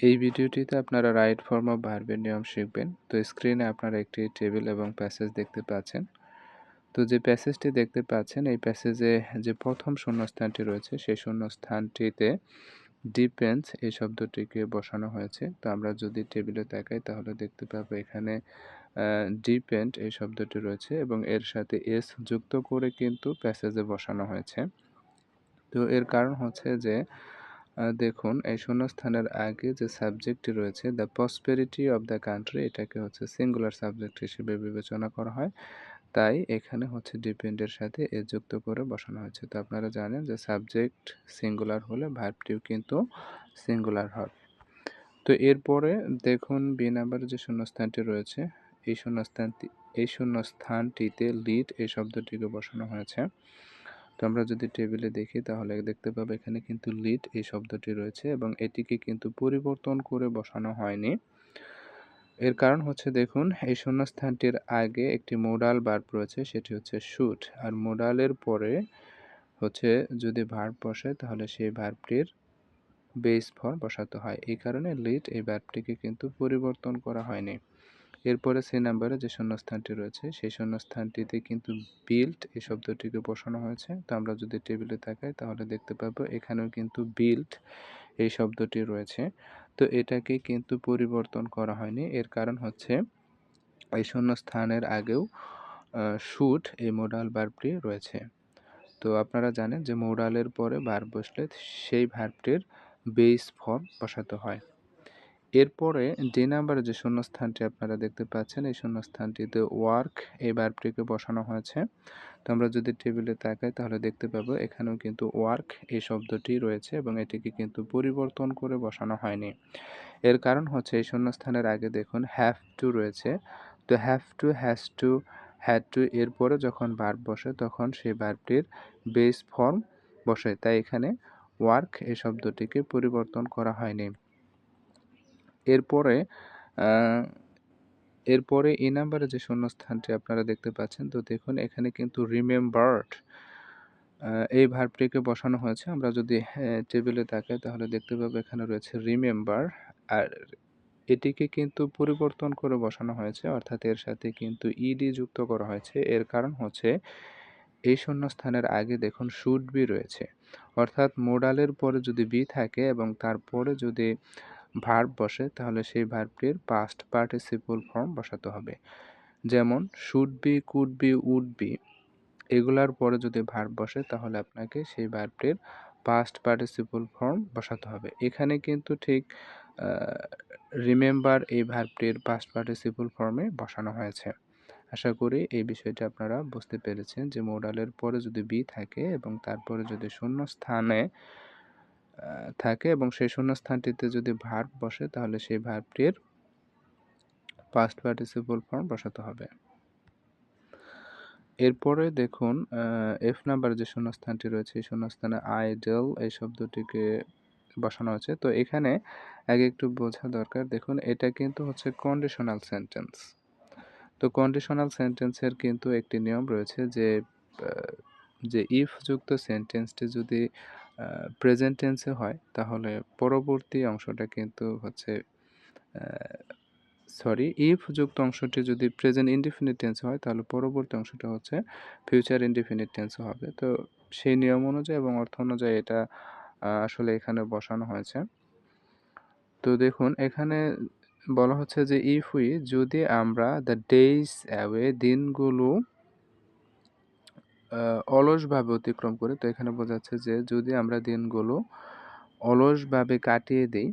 এই ভিডিওটিতে আপনারা রাইট ফর্ম অফ ভার্বের নিয়ম শিখবেন। তো স্ক্রিনে আপনারা একটি টেবিল এবং প্যাসেজ দেখতে পাচ্ছেন। তো যে প্যাসেজটি দেখতে পাচ্ছেন, এই প্যাসেজে যে প্রথম শূন্যস্থানটি রয়েছে, সেই শূন্যস্থানটিতে ডিপেন্স এই শব্দটিকে বসানো হয়েছে। তো আমরা যদি টেবিলে তাকাই, তাহলে দেখতে পাবো এখানে ডিপেন্ড এই শব্দটি রয়েছে এবং এর সাথে এস যুক্ত করে কিন্তু প্যাসেজে বসানো হয়েছে। তো এর কারণ হচ্ছে যে দেখুন, এই শূন্যস্থানের আগে যে সাবজেক্টটি রয়েছে the prosperity of the country এটাকে হচ্ছে সিঙ্গুলার সাবজেক্ট হিসেবে বিবেচনা করা হয়। তাই এখানে হচ্ছে ডিপেন্ডের সাথে এ যুক্ত করে বসানো হয়েছে। তো আপনারা জানেন যে সাবজেক্ট সিঙ্গুলার হলে ভার্বটিও কিন্তু সিঙ্গুলার হবে তো এরপরে দেখুন বি নাম্বার যে শূন্যস্থানটি রয়েছে, এই শূন্যস্থানটি, এই শূন্যস্থানটিতে লিড এই শব্দটিকে বসানো হয়েছে। তো আমরা যদি টেবিলে দেখি তাহলে দেখতে পাবো এখানে কিন্তু লিড এই শব্দটি রয়েছে এবং এটিকে কিন্তু পরিবর্তন করে বসানো হয়নি। এর কারণ হচ্ছে দেখুন, এই শূন্যস্থানটির আগে একটি মোডাল বার্ব রয়েছে, সেটি হচ্ছে শুট আর মোডালের পরে হচ্ছে যদি ভার্ব বসে তাহলে সেই ভার্বটির বেস ফর্ম বসাতে হয়। এই কারণে লিড এই ভার্বটিকে কিন্তু পরিবর্তন করা হয়নি। এরপরে সি নাম্বারে যে শূন্যস্থানটি রয়েছে, সেই শূন্যস্থানটিতে কিন্তু বিল্ট এই শব্দটিকে বসানো হয়েছে। তো আমরা যদি টেবিলে তাকাই, তাহলে দেখতে পাবো এখানেও কিন্তু বিল্ট এই শব্দটি রয়েছে। তো এটাকে কিন্তু পরিবর্তন করা হয়নি। এর কারণ হচ্ছে, এই শূন্যস্থানের আগেও শুট এই মোডাল বার্বটি রয়েছে। তো আপনারা জানেন যে মোডালের পরে বার বসলে সেই ভার্বটির বেস ফর্ম বসাতে হয়। এরপরে ডি নাম্বারে যে শূন্যস্থানটি আপনারা দেখতে পাচ্ছেন, এই শূন্যস্থানটিতে ওয়ার্ক এই ভার্বটিকে বসানো হয়েছে। তো আমরা যদি টেবিলে তাকাই, তাহলে দেখতে পাবো এখানেও কিন্তু ওয়ার্ক এই শব্দটি রয়েছে এবং এটিকে কিন্তু পরিবর্তন করে বসানো হয়নি। এর কারণ হচ্ছে এই শূন্যস্থানের আগে দেখুন হ্যাভ টু রয়েছে। তো have to has to had to এরপরে যখন ভার্ব বসে, তখন সেই ভার্বটির বেস ফর্ম বসে। তাই এখানে ওয়ার্ক এই শব্দটিকে পরিবর্তন করা হয়নি। এরপরে এরপরে এই নাম্বারে যে শূন্যস্থানটি আপনারা দেখতে পাচ্ছেন, তো দেখুন এখানে কিন্তু রিমেম্বার্ড এই ভার্বটিকে বসানো হয়েছে। আমরা যদি টেবিলে তাকাই তাহলে দেখতে পাবো এখানে রয়েছে রিমেম্বার আর এটিকে কিন্তু পরিবর্তন করে বসানো হয়েছে, অর্থাৎ এর সাথে কিন্তু ইডি যুক্ত করা হয়েছে। এর কারণ হচ্ছে, এই শূন্যস্থানের আগে দেখুন শুড বি রয়েছে। অর্থাৎ মোডালের পরে যদি বি থাকে এবং তারপরে যদি ভার্ব বসে, তাহলে সেই ভার্বটির পাস্ট পার্টিসিপল ফর্ম বসাতে হবে। যেমন should be could be would be এগুলার পরে যদি ভার্ব বসে, তাহলে আপনাকে সেই ভার্বটির পাস্ট পার্টিসিপল ফর্ম বসাতে হবে। এখানে কিন্তু ঠিক রিমেম্বার এই ভার্বটির পাস্ট পার্টিসিপল ফর্মে বসানো হয়েছে। আশা করি এই বিষয়টি আপনারা বুঝতে পেরেছেন যে মোডালের পরে যদি বি থাকে এবং তারপরে যদি শূন্য স্থানে থাকে এবং সেই শূন্যস্থানটিতে যদি ভার্ব বসে, তাহলে সেই ভার্বটির পাস্ট পার্টিসিপল ফর্ম বসাতে হবে। এরপরে দেখুন এফ নাম্বার যে শূন্যস্থানটি রয়েছে, এই শূন্যস্থানে আইডেল এই শব্দটিকে বসানো হয়েছে। তো এখানে আগে একটু বোঝা দরকার। দেখুন, এটা কিন্তু হচ্ছে কন্ডিশনাল সেন্টেন্স তো কন্ডিশনাল সেন্টেন্সের কিন্তু একটি নিয়ম রয়েছে যে যে ইফ যুক্ত সেন্টেন্সটি যদি প্রেজেন্ট টেন্সে হয়, তাহলে পরবর্তী অংশটা কিন্তু হচ্ছে সরি ইফ যুক্ত অংশটি যদি প্রেজেন্ট ইনডিফিনিট টেন্স হয়, তাহলে পরবর্তী অংশটা হচ্ছে ফিউচার ইনডিফিনিট টেন্স হবে। তো সেই নিয়ম অনুযায়ী এবং অর্থ অনুযায়ী এটা আসলে এখানে বসানো হয়েছে। তো দেখুন, এখানে বলা হচ্ছে যে ইফ উই যদি আমরা দ্য ডেইস অ্যাওয়ে দিনগুলো অলসভাবে অতিক্রম করি, তো এখানে বোঝাচ্ছে যে যদি আমরা দিনগুলো অলসভাবে কাটিয়ে দিই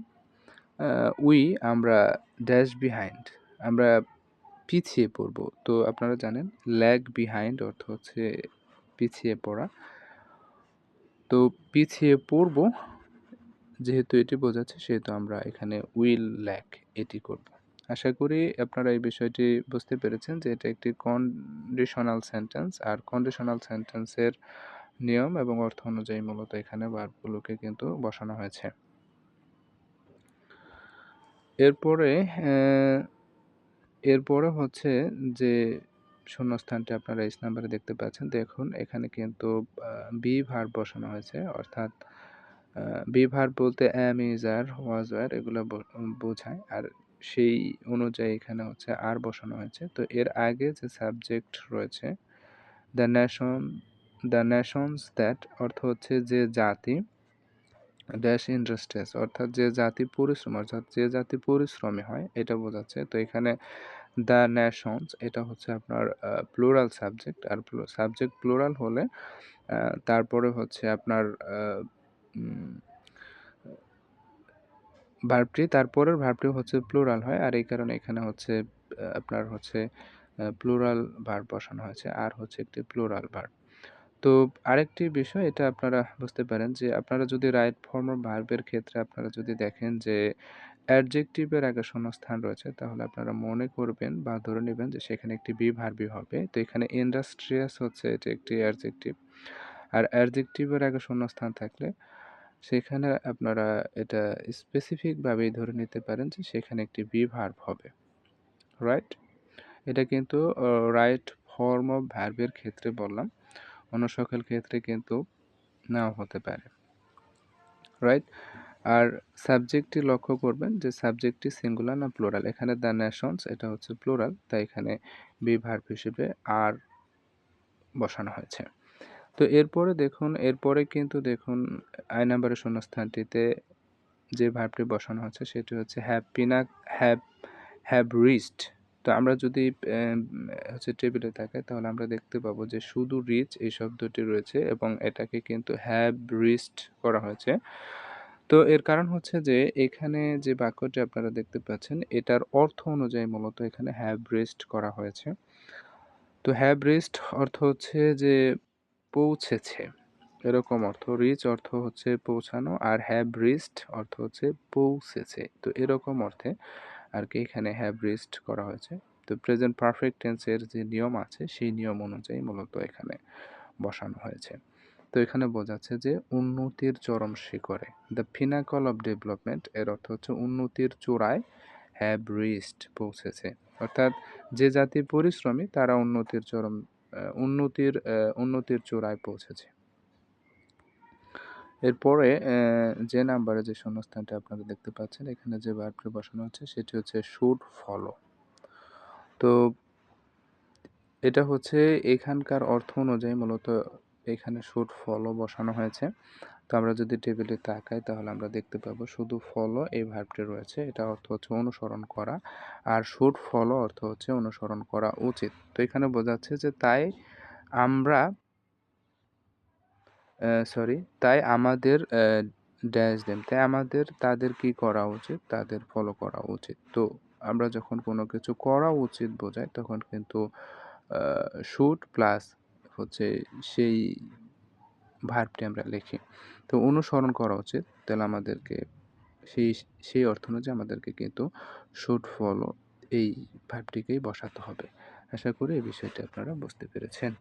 উই আমরা ড্যাশ বিহাইন্ড আমরা পিছিয়ে পড়ব। তো আপনারা জানেন ল্যাগ বিহাইন্ড অর্থ হচ্ছে পিছিয়ে পড়া। তো পিছিয়ে পড়ব, যেহেতু এটি বোঝাচ্ছে, সেহেতু আমরা এখানে উইল ল্যাক এটি করব। আশা করি আপনারা এই বিষয়টি বুঝতে পেরেছেন যে এটা একটি কন্ডিশনাল সেন্টেন্স আর কন্ডিশনাল সেন্টেন্সের নিয়ম এবং অর্থ অনুযায়ী মূলত এখানে বার্বগুলোকে কিন্তু বসানো হয়েছে। এরপরে এরপরে হচ্ছে যে শূন্যস্থানটি আপনারা এই নাম্বারে দেখতে পাচ্ছেন। দেখুন, এখানে কিন্তু বি ভার বসানো হয়েছে। অর্থাৎ বি ভার্ব বলতে am is R was were এগুলো বোঝায়। আর সেই অনুযায়ী এখানে হচ্ছে আর বসানো হয়েছে। তো এর আগে যে সাবজেক্ট রয়েছে the nation the nations that অর্থ হচ্ছে যে জাতি ড্যাশ ইন্ডাস্ট্রিয়াস অর্থাৎ যে জাতি পরিশ্রম, অর্থাৎ যে জাতি পরিশ্রমী হয়, এটা বোঝাচ্ছে। তো এখানে দ্য ন্যাশনস এটা হচ্ছে আপনার প্লুরাল সাবজেক্ট আর সাবজেক্ট প্লুরাল হলে তারপরে হচ্ছে আপনার ভার্বটি তারপরের ভার্বটি হচ্ছে প্লুরাল হয়, আর এই কারণে এখানে হচ্ছে আপনার হচ্ছে প্লুরাল ভার্ব বসানো হয়েছে, আর হচ্ছে একটি প্লুরাল ভার্ব তো আরেকটি বিষয়, এটা আপনারা বুঝতে পারেন যে আপনারা যদি রাইট ফর্ম ভার্বের ক্ষেত্রে আপনারা যদি দেখেন যে অ্যাডজেক্টিভের আগে শূন্যস্থান রয়েছে, তাহলে আপনারা মনে করবেন বা ধরে নেবেন যে সেখানে একটি বি ভার্বই হবে। তো এখানে ইন্ডাস্ট্রিয়াস হচ্ছে, এটি একটি অ্যাডজেক্টিভ আর অ্যাডজেক্টিভের আগে শূন্যস্থান থাকলে সেখানে আপনারা এটা স্পেসিফিকভাবেই ধরে নিতে পারেন যে সেখানে একটি বি ভার্ব হবে রাইট এটা কিন্তু রাইট ফর্ম অফ ভার্বের ক্ষেত্রে বললাম, অন্য সকল ক্ষেত্রে কিন্তু নাও হতে পারে রাইট আর সাবজেক্টটি লক্ষ্য করবেন যে সাবজেক্টটি সিঙ্গুলার না প্লোরাল এখানে দ্য নেশনস এটা হচ্ছে প্লোরাল তাই এখানে বি ভার্ব হিসেবে আর বসানো হয়েছে। তো এরপরে দেখুন, এরপরে কিন্তু দেখুন, আই নাম্বারের শূন্যস্থানটিতে যে ভার্বটি বসানো হচ্ছে, সেটি হচ্ছে হ্যাভ পিনাক হ্যাভ হ্যাভ রিচড তো আমরা যদি হচ্ছে টেবিলে তাকাই, তাহলে আমরা দেখতে পাবো যে শুধু রিচ এই শব্দটি রয়েছে এবং এটাকে কিন্তু হ্যাভ রিচড করা হয়েছে। তো এর কারণ হচ্ছে যে এখানে যে বাক্যটি আপনারা দেখতে পাচ্ছেন, এটার অর্থ অনুযায়ী মূলত এখানে হ্যাভ রিচড করা হয়েছে। তো হ্যাভ রিচড অর্থ হচ্ছে যে পৌঁছেছে। এরকম অর্থ রিচ অর্থ হচ্ছে পৌঁছানো আর হ্যাভ রিচড অর্থ হচ্ছে পৌঁছেছে। তো এরকম অর্থে আর কি এখানে হ্যাভ রিস্ট করা হয়েছে। তো প্রেজেন্ট পারফেক্ট টেন্সের যে নিয়ম আছে, সেই নিয়ম অনুযায়ী মূলত এখানে বসানো হয়েছে। তো এখানে বোঝাচ্ছে যে উন্নতির চরম শিখরে। দ্য ফিনাকল অফ ডেভেলপমেন্ট এর অর্থ হচ্ছে উন্নতির চূড়ায় হ্যাভ রিচড পৌঁছেছে। অর্থাৎ যে জাতি পরিশ্রমী, তারা উন্নতির চরম উন্নতির উন্নতির চূড়ায় পৌঁছেছে। এরপরে যে নাম্বারে যে শূন্যস্থানটা আপনারা দেখতে পাচ্ছেন, এখানে যে ভার্বটি বসানো আছে সেটি হচ্ছে শুড ফলো। তো এটা হচ্ছে এখানকার অর্থ অনুযায়ী মূলত এখানে শুড ফলো বসানো হয়েছে। তো আমরা যদি টেবিলে তাকাই, তাহলে আমরা দেখতে পাবো শুধু ফলো এই ভার্বটি রয়েছে। এটা অর্থ হচ্ছে অনুসরণ করা আর শুড ফলো অর্থ হচ্ছে অনুসরণ করা উচিত। তো এখানে বোঝাচ্ছে যে তাই আমরা সরি তাই আমাদের ড্যাশ দেম তাই আমাদের, তাদের কি করা উচিত? তাদের ফলো করা উচিত। তো আমরা যখন কোনো কিছু করা উচিত বোঝাই, তখন কিন্তু শুট প্লাস হচ্ছে সেই ভার্বটি আমরা লিখি। তো অনুসরণ করা উচিত। তাহলে আমাদেরকে সেই সেই অর্থ অনুযায়ী আমাদেরকে কিন্তু শুট ফলো এই ভার্বটিকেই বসাতে হবে। আশা করি এই বিষয়টি আপনারা বুঝতে পেরেছেন।